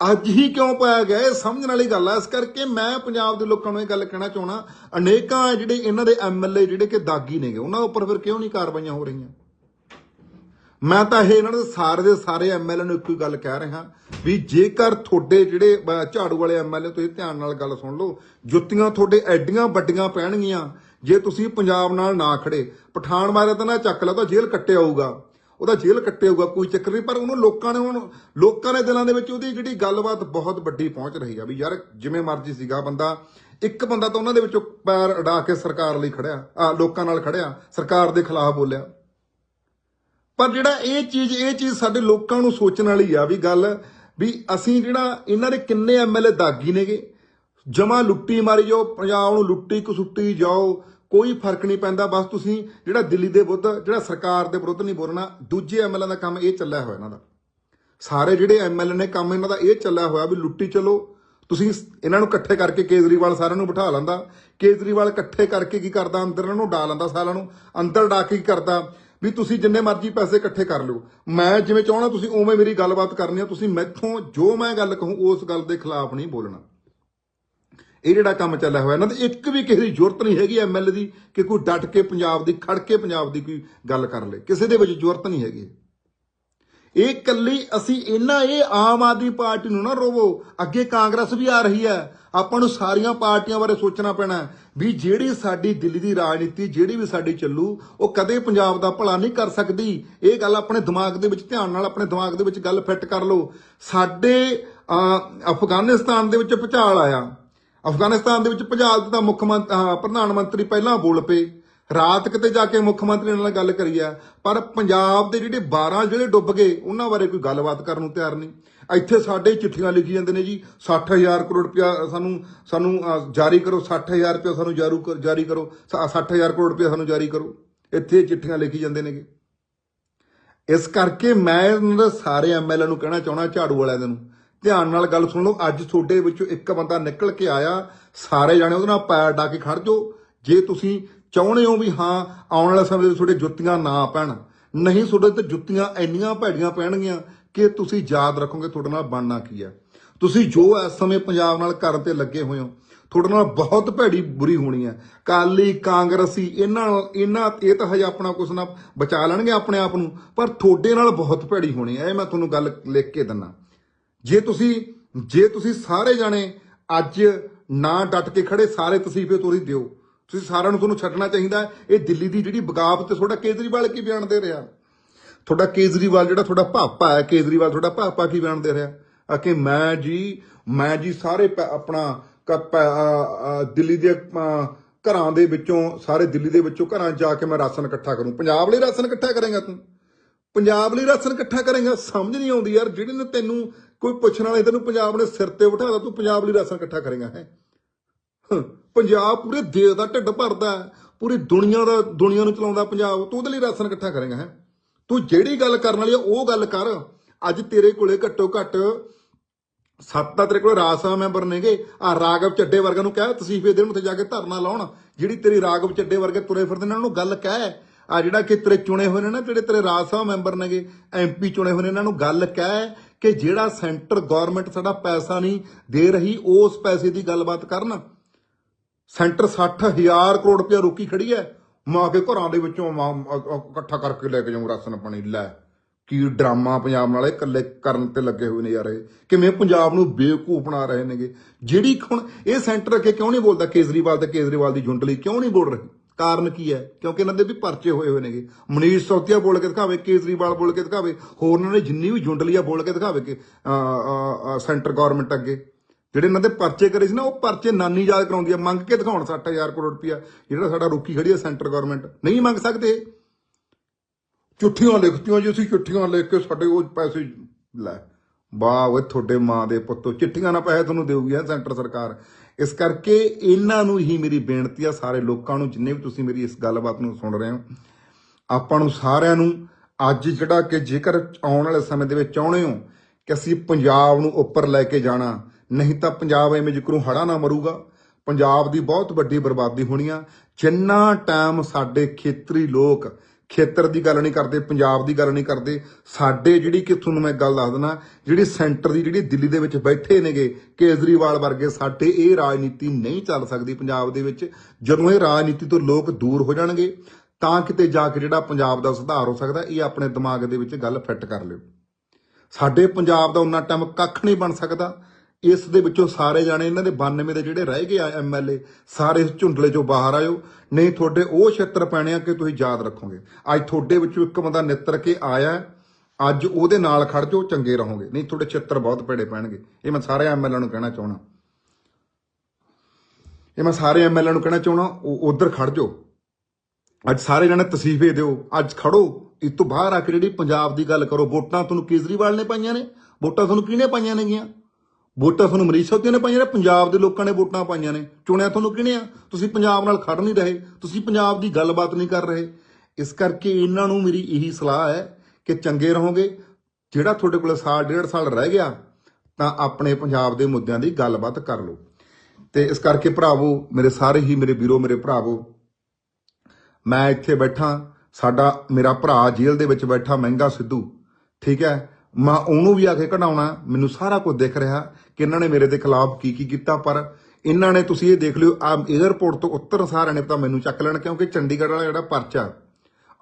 ਅੱਜ ਹੀ ਕਿਉਂ ਪਾਇਆ ਗਿਆ? ਇਹ ਸਮਝਣ ਵਾਲੀ ਗੱਲ ਆ। ਇਸ ਕਰਕੇ ਮੈਂ ਪੰਜਾਬ ਦੇ ਲੋਕਾਂ ਨੂੰ ਇਹ ਗੱਲ ਕਹਿਣਾ ਚਾਹਣਾ ਅਨੇਕਾਂ ਜਿਹੜੇ ਇਹਨਾਂ ਦੇ ਐਮਐਲਏ ਜਿਹੜੇ ਕਿ ਦਾਗੀ ਨੇਗੇ, ਉਹਨਾਂ ਉੱਪਰ ਫਿਰ ਕਿਉਂ ਨਹੀਂ ਕਾਰਵਾਈਆਂ ਹੋ ਰਹੀਆਂ? ਮੈਂ ਤਾਂ ਇਹ ਇਹਨਾਂ ਦੇ ਸਾਰੇ ਦੇ ਸਾਰੇ ਐਮਐਲਏ ਨੂੰ ਇੱਕੋ ਹੀ ਗੱਲ ਕਹਿ ਰਿਹਾ ਵੀ ਜੇਕਰ ਤੁਹਾਡੇ ਜਿਹੜੇ ਝਾੜੂ ਵਾਲੇ ਐਮਐਲਏ ਤੁਸੀਂ ਧਿਆਨ ਨਾਲ ਗੱਲ ਸੁਣ ਲਓ, ਜੁੱਤੀਆਂ ਤੁਹਾਡੇ ਐਡੀਆਂ ਵੱਡੀਆਂ ਪੈਣਗੀਆਂ, ਜੇ ਤੁਸੀਂ ਪੰਜਾਬ ਨਾਲ ਨਾ ਖੜੇ, ਪਠਾਨ ਮਾਰਿਆ ਤਾਂ ਨਾ ਚੱਕ ਲਾ, ਤਾਂ ਜੇਲ੍ਹ ਕੱਟਿਆ ਆਊਗਾ ਉਹਦਾ ਜੇਲ੍ਹ ਕੱਟੇਗਾ ਕੋਈ ਚੱਕਰ ਨਹੀਂ। ਪਰ ਉਹਨੂੰ ਲੋਕਾਂ ਨੇ ਹੁਣ, ਲੋਕਾਂ ਦੇ ਦਿਲਾਂ ਦੇ ਵਿੱਚ ਉਹਦੀ ਜਿਹੜੀ ਗੱਲਬਾਤ ਬਹੁਤ ਵੱਡੀ ਪਹੁੰਚ ਰਹੀ ਆ ਵੀ ਯਾਰ ਜਿਵੇਂ ਮਰਜ਼ੀ ਸੀਗਾ ਬੰਦਾ, ਇੱਕ ਬੰਦਾ ਤਾਂ ਉਹਨਾਂ ਦੇ ਵਿੱਚੋਂ ਪੈਰ ਅਡਾ ਕੇ ਸਰਕਾਰ ਲਈ ਖੜਿਆ, ਆ ਲੋਕਾਂ ਨਾਲ ਖੜਿਆ, ਸਰਕਾਰ ਦੇ ਖਿਲਾਫ ਬੋਲਿਆ। ਪਰ ਜਿਹੜਾ ਇਹ ਚੀਜ਼ ਇਹ ਚੀਜ਼ ਸਾਡੇ ਲੋਕਾਂ ਨੂੰ ਸੋਚਣ ਵਾਲੀ ਆ ਵੀ ਗੱਲ, ਵੀ ਅਸੀਂ ਜਿਹੜਾ ਇਹਨਾਂ ਦੇ ਕਿੰਨੇ ਐਮਐਲਏ ਦਾਗੀ ਨੇਗੇ, ਜਮਾ ਲੁੱਟੀ ਮਾਰੀ ਜਾਓ, ਪੰਜਾਬ ਨੂੰ ਲੁੱਟੀ ਕਸੁੱਟੀ ਜਾਓ ਕੋਈ ਫ਼ਰਕ ਨਹੀਂ ਪੈਂਦਾ, ਬਸ ਤੁਸੀਂ ਜਿਹੜਾ ਦਿੱਲੀ ਦੇ ਵਿਰੁੱਧ ਜਿਹੜਾ ਸਰਕਾਰ ਦੇ ਵਿਰੁੱਧ ਨਹੀਂ ਬੋਲਣਾ, ਦੂਜੇ ਐਮਐਲਏ ਦਾ ਕੰਮ ਇਹ ਚੱਲਿਆ ਹੋਇਆ ਇਹਨਾਂ ਦਾ। ਸਾਰੇ ਜਿਹੜੇ ਐਮਐਲਏ ਨੇ ਕੰਮ ਇਹਨਾਂ ਦਾ ਇਹ ਚੱਲਿਆ ਹੋਇਆ ਵੀ ਲੁੱਟੀ ਚਲੋ। ਤੁਸੀਂ ਇਹਨਾਂ ਨੂੰ ਇਕੱਠੇ ਕਰਕੇ ਕੇਜਰੀਵਾਲ ਸਾਰਿਆਂ ਨੂੰ ਬਿਠਾ ਲੈਂਦਾ। ਕੇਜਰੀਵਾਲ ਇਕੱਠੇ ਕਰਕੇ ਕੀ ਕਰਦਾ? ਅੰਦਰ ਇਹਨਾਂ ਨੂੰ ਡਾ ਲੈਂਦਾ ਸਾਰਿਆਂ ਨੂੰ। ਅੰਦਰ ਡਾ ਕੇ ਕੀ ਕਰਦਾ? ਵੀ ਤੁਸੀਂ ਜਿੰਨੇ ਮਰਜ਼ੀ ਪੈਸੇ ਇਕੱਠੇ ਕਰ ਲਓ। ਮੈਂ ਜਿਵੇਂ ਚਾਹਣਾ ਤੁਸੀਂ ਉਵੇਂ ਮੇਰੀ ਗੱਲਬਾਤ ਕਰਨੀ ਆ। ਤੁਸੀਂ ਮੈਥੋਂ ਜੋ ਮੈਂ ਗੱਲ ਕਹੂੰ, ਉਸ ਗੱਲ ਦੇ ਖਿਲਾਫ ਨਹੀਂ ਬੋਲਣਾ। ਇਹ ਜਿਹੜਾ ਕੰਮ ਚੱਲਿਆ ਹੋਇਆ ਇਹਨਾਂ ਦੇ ਇੱਕ ਵੀ ਕਿਸੇ ਦੀ ਜ਼ਰੂਰਤ ਨਹੀਂ ਹੈਗੀ ਐਮਐਲਏ ਦੀ ਕਿ ਕੋਈ ਡਟ ਕੇ ਪੰਜਾਬ ਦੀ, ਖੜ ਕੇ ਪੰਜਾਬ ਦੀ ਕੋਈ ਗੱਲ ਕਰ ਲੇ। ਕਿਸੇ ਦੇ ਵਿੱਚ ਜ਼ਰੂਰਤ ਨਹੀਂ ਹੈਗੀ। ਇਹ ਕੱਲੀ ਅਸੀਂ ਇਹਨਾਂ, ਇਹ ਆਮ ਆਦਮੀ ਪਾਰਟੀ ਨੂੰ ਨਾ ਰੋਵੋ। ਅੱਗੇ ਕਾਂਗਰਸ ਵੀ ਆ ਰਹੀ ਹੈ। ਆਪਾਂ ਨੂੰ ਸਾਰੀਆਂ ਪਾਰਟੀਆਂ ਬਾਰੇ ਸੋਚਣਾ ਪੈਣਾ ਵੀ ਜਿਹੜੀ ਸਾਡੀ ਦਿੱਲੀ ਦੀ ਰਾਜਨੀਤੀ, ਜਿਹੜੀ ਵੀ ਸਾਡੀ ਚੱਲੂ, ਉਹ ਕਦੇ ਪੰਜਾਬ ਦਾ ਭਲਾ ਨਹੀਂ ਕਰ ਸਕਦੀ। ਇਹ ਗੱਲ ਆਪਣੇ ਦਿਮਾਗ ਦੇ ਵਿੱਚ ਧਿਆਨ ਨਾਲ, ਆਪਣੇ ਦਿਮਾਗ ਦੇ ਵਿੱਚ ਗੱਲ ਫਿੱਟ ਕਰ ਲਓ। ਸਾਡੇ ਅਫਗਾਨਿਸਤਾਨ ਦੇ ਵਿੱਚ ਭੁਚਾਲ ਆਇਆ। ਅਫਗਾਨਿਸਤਾਨ ਦੇ ਵਿੱਚ ਭੁਚਾਲ ਦਾ ਮੁੱਖ ਮੰਤ- ਅਹ, ਪ੍ਰਧਾਨ ਮੰਤਰੀ ਪਹਿਲਾਂ ਬੋਲ ਪਏ। ਰਾਤ ਕਿਤੇ ਜਾ ਕੇ ਮੁੱਖ ਮੰਤਰੀ ਨਾਲ ਗੱਲ ਕਰੀ ਆ ਪਰ ਪੰਜਾਬ ਦੇ ਜਿਹੜੇ 12 ਜਿਹੜੇ ਡੁੱਬ ਗਏ ਉਹਨਾਂ ਬਾਰੇ ਕੋਈ ਗੱਲਬਾਤ ਕਰਨ ਨੂੰ ਤਿਆਰ ਨਹੀਂ। ਇੱਥੇ ਸਾਡੇ ਚਿੱਠੀਆਂ ਲਿਖੀ ਜਾਂਦੇ ਨੇ ਜੀ 60000 ਕਰੋੜ ਰੁਪਇਆ ਸਾਨੂੰ ਸਾਨੂੰ ਜਾਰੀ ਕਰੋ 60000 ਰੁਪਇਆ ਸਾਨੂੰ ਜਾਰੂ ਕਰ- ਜਾਰੀ ਕਰੋ ਸ- 60000 ਕਰੋੜ ਰੁਪਇਆ ਸਾਨੂੰ ਜਾਰੀ ਕਰੋ। ਇੱਥੇ ਚਿੱਠੀਆਂ ਲਿਖੀ ਜਾਂਦੇ ਨੇਗੇ ਇਸ ਕਰਕੇ ਮੈਂ ਇਹਨਾਂ ਦੇ ਸਾਰੇ ਐਮਐਲਏ ਨੂੰ ਕਹਿਣਾ ਚਾਹਣਾ ਝਾੜੂ ਵਾਲਿਆਂ ਦੇ ਨੂੰ। ਧਿਆਨ ਨਾਲ ਗੱਲ ਸੁਣ ਲਓ, ਅੱਜ ਤੁਹਾਡੇ ਵਿੱਚੋਂ ਇੱਕ ਬੰਦਾ ਨਿਕਲ ਕੇ ਆਇਆ, ਸਾਰੇ ਜਾਣੇ ਉਹਦੇ ਨਾਲ ਪੈਰ ਡਾ ਕੇ ਖੜ ਜਾਓ। ਜੇ ਤੁਸੀਂ ਚਾਹੁੰਦੇ ਹੋ ਵੀ ਹਾਂ, ਆਉਣ ਵਾਲੇ ਸਮੇਂ ਵਿੱਚ ਤੁਹਾਡੇ ਜੁੱਤੀਆਂ ਨਾ ਪੈਣ, ਨਹੀਂ ਤੁਹਾਡੇ ਤੇ ਜੁੱਤੀਆਂ ਇੰਨੀਆਂ ਭੈੜੀਆਂ ਪੈਣਗੀਆਂ ਕਿ ਤੁਸੀਂ ਯਾਦ ਰੱਖੋਗੇ ਤੁਹਾਡੇ ਨਾਲ ਬਣਨਾ ਕੀ ਹੈ। ਤੁਸੀਂ ਜੋ ਇਸ ਸਮੇਂ ਪੰਜਾਬ ਨਾਲ ਕਰਨ ਤੇ ਲੱਗੇ ਹੋਏ ਹੋ, ਤੁਹਾਡੇ ਨਾਲ ਬਹੁਤ ਭੈੜੀ ਬੁਰੀ ਹੋਣੀ ਹੈ। ਕਾਲੀ ਕਾਂਗਰਸੀ, ਇਹਨਾਂ ਨਾਲ- ਇਹਨਾਂ, ਇਹ ਤਾਂ ਹਜੇ ਆਪਣਾ ਕੁਛ ਨਾ, ਬਚਾ ਲੈਣਗੇ ਆਪਣੇ ਆਪ ਨੂੰ, ਪਰ ਤੁਹਾਡੇ ਨਾਲ ਬਹੁਤ ਭੈੜੀ ਹੋਣੀ ਹੈ, ਇਹ ਮੈਂ ਤੁਹਾਨੂੰ ਗੱਲ ਲਿਖ ਕੇ ਦਿੰਨਾ ਜੇ ਤੁਸੀਂ ਜੇ ਤੁਸੀਂ ਸਾਰੇ ਜਾਣੇ ਅੱਜ ਨਾ ਡਟ ਕੇ ਖੜੇ, ਸਾਰੇ ਤਸੀਫੇ ਤੋਰੀ ਦਿਓ। ਤੁਸੀਂ ਸਾਰਿਆਂ ਨੂੰ ਤੁਹਾਨੂੰ ਛੱਡਣਾ ਚਾਹੀਦਾ ਇਹ ਦਿੱਲੀ ਦੀ ਜਿਹੜੀ ਬਗਾਵਤ ਤੇ ਤੁਹਾਡਾ ਕੇਜਰੀਵਾਲ ਕੀ ਬਿਆਨ ਦੇ ਰਿਹਾ? ਤੁਹਾਡਾ ਕੇਜਰੀਵਾਲ ਜਿਹੜਾ ਤੁਹਾਡਾ ਭਾਪਾ ਹੈ, ਕੇਜਰੀਵਾਲ ਤੁਹਾਡਾ ਭਾਪਾ ਕੀ ਬਿਆਨ ਦੇ ਰਿਹਾ? ਆ ਕਿ ਮੈਂ ਜੀ ਮੈਂ ਜੀ ਸਾਰੇ ਪੈ- ਆਪਣਾ ਦਿੱਲੀ ਦੇ ਘਰਾਂ ਦੇ ਵਿੱਚੋਂ, ਸਾਰੇ ਦਿੱਲੀ ਦੇ ਵਿੱਚੋਂ ਘਰਾਂ 'ਚ ਜਾ ਕੇ ਮੈਂ ਰਾਸ਼ਨ ਇਕੱਠਾ ਕਰੂੰ। ਪੰਜਾਬ ਲਈ ਰਾਸ਼ਨ ਇਕੱਠਾ ਕਰੇਗਾ ਤੂੰ? ਪੰਜਾਬ ਲਈ ਰਾਸ਼ਨ ਇਕੱਠਾ ਕਰੇਗਾ? ਸਮਝ ਨਹੀਂ ਆਉਂਦੀ ਯਾਰ, ਜਿਹੜੇ ਨੇ ਤੈਨੂੰ ਕੋਈ ਪੁੱਛਣ ਵਾਲੇ ਤੈਨੂੰ ਪੰਜਾਬ ਨੇ ਸਿਰ ਤੇ ਬਿਠਾ ਬਿਠਾਦਾ ਤੂੰ ਪੰਜਾਬ ਲਈ ਰਾਸ਼ਨ ਇਕੱਠਾ ਕਰੇਗਾ ਹੈ। ਪੰਜਾਬ ਪੂਰੇ ਦੇਸ਼ ਦਾ ਢਿੱਡ ਭਰਦਾ ਹੈ, ਪੂਰੀ ਦੁਨੀਆ ਦਾ ਦੁਨੀਆ ਨੂੰ ਚਲਾਉਂਦਾ ਪੰਜਾਬ ਤੂੰ ਉਹਦੇ ਲਈ ਰਾਸ਼ਨ ਇਕੱਠਾ ਕਰੇਗਾ ਹੈ। ਤੂੰ ਜਿਹੜੀ ਗੱਲ ਕਰਨ ਵਾਲੀ ਆ ਉਹ ਗੱਲ ਕਰ। ਅੱਜ ਤੇਰੇ ਕੋਲੇ ਘੱਟੋ ਘੱਟ ਸੱਤ ਤਾਂ ਤੇਰੇ ਕੋਲ ਰਾਜ ਸਭਾ ਮੈਂਬਰ ਨੇਗੇ। ਆ ਰਾਗਵ ਚੱਡੇ ਵਰਗਾ ਨੂੰ ਕਹਿ ਤਸੀਫੇ ਦੇਣ ਉੱਥੇ ਜਾ ਕੇ ਧਰਨਾ ਲਾਉਣ। ਜਿਹੜੀ ਤੇਰੀ ਰਾਗਵ ਚੱਡੇ ਵਰਗੇ ਤੁਰੇ ਫਿਰਦੇ ਨੇ ਉਹਨਾਂ ਨੂੰ ਗੱਲ ਕਹਿ। ਆ ਜਿਹੜਾ ਕਿ ਤੇਰੇ ਚੁਣੇ ਹੋਏ ਨੇ ਨਾ ਜਿਹੜੇ ਤੇਰੇ ਰਾਜ ਸਭਾ ਮੈਂਬਰ ਨੇਗੇ ਐਮਪੀ ਚੁਣੇ ਹੋਏ ਨੇ ਇਹਨਾਂ ਨੂੰ ਗੱਲ ਕਹਿ। ਕਿ ਜਿਹੜਾ ਸੈਂਟਰ ਗਵਰਨਮੈਂਟ ਸਾਡਾ ਪੈਸਾ ਨਹੀਂ ਦੇ ਰਹੀ, ਉਸ ਪੈਸੇ ਦੀ ਗੱਲਬਾਤ ਕਰਨ। ਸੈਂਟਰ 60000 ਕਰੋੜ ਰੁਪਇਆ ਰੋਕੀ ਖੜੀ ਹੈ ਮਾਂ ਕੇ ਘਰਾਂ ਦੇ ਵਿੱਚੋਂ ਮਾਂ ਇਕੱਠਾ ਕਰਕੇ ਲੈ ਕੇ ਜਾਉਂ ਰਾਸ਼ਨ ਪਾਣੀ। ਲੈ, ਕੀ ਡਰਾਮਾ ਪੰਜਾਬ ਨਾਲ ਇਕੱਲੇ ਕਰਨ ਤੇ ਲੱਗੇ ਹੋਏ ਨੇ ਯਾਰ ਇਹ। ਕਿਵੇਂ ਪੰਜਾਬ ਨੂੰ ਬੇਵਕੂਫ ਬਣਾ ਰਹੇ ਨੇਗੇ। ਜਿਹੜੀ ਹੁਣ ਇਹ ਸੈਂਟਰ ਅੱਗੇ ਕਿਉਂ ਨਹੀਂ ਬੋਲਦਾ ਕੇਜਰੀਵਾਲ ਤੇ ਕੇਜਰੀਵਾਲ ਦੀ ਜੁੰਡਲੀ ਕਿਉਂ ਨਹੀਂ ਬੋਲ ਰਹੀ? ਕਾਰਨ ਕੀ ਹੈ? ਕਿਉਂਕਿ ਇਹਨਾਂ ਦੇ ਵੀ ਪਰਚੇ ਹੋਏ ਹੋਏ ਨੇਗੇ। ਮਨੀਸ਼ ਸੌਤੀਆ ਬੋਲ ਕੇ ਦਿਖਾਵੇ, ਕੇਜਰੀਵਾਲ ਬੋਲ ਕੇ ਦਿਖਾਵੇ, ਹੋਰ ਉਹਨਾਂ ਨੇ ਜਿੰਨੀ ਵੀ ਜੁੰਡਲੀ ਬੋਲ ਕੇ ਦਿਖਾਵੇ ਕਿ ਸੈਂਟਰ ਗਵਰਨਮੈਂਟ ਅੱਗੇ। ਜਿਹੜੇ ਇਹਨਾਂ ਦੇ ਪਰਚੇ ਕਰੇ ਸੀ ਨਾ, ਉਹ ਪਰਚੇ ਨਾਨੀ ਯਾਦ ਕਰਾਉਂਦੀ ਆ। ਮੰਗ ਕੇ ਦਿਖਾਉਣ 60000 ਕਰੋੜ ਰੁਪਇਆ। ਜਿਹੜਾ ਸਾਡਾ ਰੋਕੀ ਖੜੀ ਹੈ ਸੈਂਟਰ ਗਵਰਨਮੈਂਟ। ਨਹੀਂ ਮੰਗ ਸਕਦੇ ਚਿੱਠੀਆਂ ਲਿਖਤੀਆਂ ਜੀ ਅਸੀਂ, ਚਿੱਠੀਆਂ ਲਿਖ ਕੇ ਸਾਡੇ ਉਹ ਪੈਸੇ ਲੈ। ਵਾਹ ਓਏ, ਤੁਹਾਡੇ ਮਾਂ ਦੇ ਪੁੱਤੋ, ਚਿੱਠੀਆਂ ਨਾਲ ਪੈਸੇ ਤੁਹਾਨੂੰ ਦੇਊਗੀ ਸੈਂਟਰ ਸਰਕਾਰ। ਇਸ ਕਰਕੇ ਇਹਨਾਂ ਨੂੰ ਹੀ ਮੇਰੀ ਬੇਨਤੀ ਆ, ਸਾਰੇ ਲੋਕਾਂ ਨੂੰ, ਜਿੰਨੇ ਵੀ ਤੁਸੀਂ ਮੇਰੀ ਇਸ ਗੱਲਬਾਤ ਨੂੰ ਸੁਣ ਰਹੇ ਹੋ, ਆਪਾਂ ਨੂੰ ਸਾਰਿਆਂ ਨੂੰ ਅੱਜ ਜਿਹੜਾ ਕਿ ਜੇਕਰ ਆਉਣ ਵਾਲੇ ਸਮੇਂ ਦੇ ਵਿੱਚ ਚਾਹੁੰਦੇ ਹੋ ਕਿ ਅਸੀਂ ਪੰਜਾਬ ਨੂੰ ਉੱਪਰ ਲੈ ਕੇ ਜਾਣਾ, ਨਹੀਂ ਤਾਂ ਪੰਜਾਬ ਐਵੇਂ ਜਿਕਰੂ ਹੜਾ ਨਾ ਮਰੂਗਾ। ਪੰਜਾਬ ਦੀ ਬਹੁਤ ਵੱਡੀ ਬਰਬਾਦੀ ਹੋਣੀ ਆ। ਜਿੰਨਾ ਟਾਈਮ ਸਾਡੇ ਖੇਤਰੀ ਲੋਕ ਖੇਤਰ ਦੀ ਗੱਲ ਨਹੀਂ ਕਰਦੇ, ਪੰਜਾਬ ਦੀ ਗੱਲ ਨਹੀਂ ਕਰਦੇ। ਸਾਡੇ ਜਿਹੜੀ ਕਿ ਤੁਹਾਨੂੰ ਮੈਂ ਗੱਲ ਦੱਸ ਦਿੰਦਾ ਜਿਹੜੀ ਸੈਂਟਰ ਦੀ, ਜਿਹੜੀ ਦਿੱਲੀ ਦੇ ਵਿੱਚ ਬੈਠੇ ਨੇਗੇ, ਕੇਜਰੀਵਾਲ ਵਰਗੇ, ਸਾਡੇ ਇਹ ਰਾਜਨੀਤੀ ਨਹੀਂ ਚੱਲ ਸਕਦੀ ਪੰਜਾਬ ਦੇ ਵਿੱਚ। ਜਦੋਂ ਇਹ ਰਾਜਨੀਤੀ ਤੋਂ ਲੋਕ ਦੂਰ ਹੋ ਜਾਣਗੇ, ਤਾਂ ਕਿਤੇ ਜਾ ਕੇ ਜਿਹੜਾ ਪੰਜਾਬ ਦਾ ਸੁਧਾਰ ਹੋ ਸਕਦਾ, ਇਹ ਆਪਣੇ ਦਿਮਾਗ ਦੇ ਵਿੱਚ ਗੱਲ ਫਿੱਟ ਕਰ ਲਿਓ। ਸਾਡੇ ਪੰਜਾਬ ਦਾ ਉਹਨਾਂ ਟਾਈਮ ਕੱਖ ਨਹੀਂ ਬਣ ਸਕਦਾ। ਇਸ ਦੇ ਵਿੱਚੋਂ ਸਾਰੇ ਜਾਣੇ ਇਹਨਾਂ ਦੇ 92 ਦੇ ਜਿਹੜੇ ਰਹਿ ਗਏ ਆ ਐਮਐਲਏ ਸਾਰੇ ਇਸ ਝੁੰਡਲੇ ਚੋਂ ਬਾਹਰ ਆਇਓ। ਨਹੀਂ, ਤੁਹਾਡੇ ਉਹ ਛੇਤਰ ਪੈਣੇ ਆ ਕਿ ਤੁਸੀਂ ਯਾਦ ਰੱਖੋਗੇ। ਅੱਜ ਤੁਹਾਡੇ ਵਿੱਚੋਂ ਇੱਕ ਬੰਦਾ ਨਿੱਤਰ ਕੇ ਆਇਆ ਅੱਜ ਉਹਦੇ ਨਾਲ ਖੜ ਜਾਓ, ਚੰਗੇ ਰਹੋਗੇ। ਨਹੀਂ, ਤੁਹਾਡੇ ਛੇਤਰ ਬਹੁਤ ਭੇੜੇ ਪੈਣਗੇ। ਇਹ ਮੈਂ ਸਾਰੇ ਐਮਐਲਏ ਨੂੰ ਕਹਿਣਾ ਚਾਹਣਾ ਇਹ ਮੈਂ ਸਾਰੇ ਐਮਐਲਏ ਨੂੰ ਕਹਿਣਾ ਚਾਹਣਾ ਉਧਰ ਖੜ ਜਾਓ। ਅੱਜ ਸਾਰੇ ਜਣੇ ਤਸੀਫੇ ਦਿਓ। ਅੱਜ ਖੜੋ। ਇਸ ਤੋਂ ਬਾਹਰ ਆ ਕੇ ਜਿਹੜੀ ਪੰਜਾਬ ਦੀ ਗੱਲ ਕਰੋ, ਵੋਟਾਂ ਤੁਹਾਨੂੰ ਕੇਜਰੀਵਾਲ ਨੇ ਪਾਈਆਂ ਨੇ। ਵੋਟਾਂ ਤੁਹਾਨੂੰ ਕਿਹਨੇ ਪਾਈਆਂ ਨੇਗੀਆਂ? ਵੋਟਾਂ ਤੁਹਾਨੂੰ ਮਰੀਜ਼ ਸੋਤੀ ਨੇ ਪਾਈਆਂ ਨੇ, ਪੰਜਾਬ ਦੇ ਲੋਕਾਂ ਨੇ ਵੋਟਾਂ ਪਾਈਆਂ ਨੇ। ਚੁਣਿਆ ਤੁਹਾਨੂੰ ਕਿਹਨੇ ਆ? ਤੁਸੀਂ ਪੰਜਾਬ ਨਾਲ ਖੜ ਨਹੀਂ ਰਹੇ, ਤੁਸੀਂ ਪੰਜਾਬ ਦੀ ਗੱਲਬਾਤ ਨਹੀਂ ਕਰ ਰਹੇ। ਇਸ ਕਰਕੇ ਇਹਨਾਂ ਨੂੰ ਮੇਰੀ ਇਹੀ ਸਲਾਹ ਹੈ ਕਿ ਚੰਗੇ ਰਹੋਗੇ। ਜਿਹੜਾ ਤੁਹਾਡੇ ਕੋਲ ਸਾਲ, ਡੇਢ ਸਾਲ ਰਹਿ ਗਿਆ, ਤਾਂ ਆਪਣੇ ਪੰਜਾਬ ਦੇ ਮੁੱਦਿਆਂ ਦੀ ਗੱਲਬਾਤ ਕਰ ਲਓ। ਤੇ ਇਸ ਕਰਕੇ ਭਰਾਵੋ, ਮੇਰੇ ਸਾਰੇ ਹੀ ਮੇਰੇ ਵੀਰੋ, ਮੇਰੇ ਭਰਾਵੋ, ਮੈਂ ਇੱਥੇ ਬੈਠਾ, ਸਾਡਾ ਮੇਰਾ ਭਰਾ ਜੇਲ੍ਹ ਦੇ ਵਿੱਚ ਬੈਠਾ, ਮਹਿੰਗਾ ਸਿੱਧੂ, ਠੀਕ ਹੈ? ਮੈਂ ਉਹਨੂੰ ਵੀ ਆ ਕੇ ਕਢਾਉਣਾ। ਮੈਨੂੰ ਸਾਰਾ ਕੁਝ ਦਿਖ ਰਿਹਾ ਕਿ ਇਹਨਾਂ ਨੇ ਮੇਰੇ ਦੇ ਖਿਲਾਫ ਕੀ ਕੀ ਕੀਤਾ, ਪਰ ਇਹਨਾਂ ਨੇ ਤੁਸੀਂ ਇਹ ਦੇਖ ਲਿਓ, ਆ 에ਅਰਪੋਰਟ ਤੋਂ ਉੱਤਰ ਸਾਰਿਆਂ ਨੇ ਤਾਂ ਮੈਨੂੰ ਚੱਕ ਲੈਣ, ਕਿਉਂਕਿ ਚੰਡੀਗੜ੍ਹ ਵਾਲਾ ਜਿਹੜਾ ਪਰਚਾ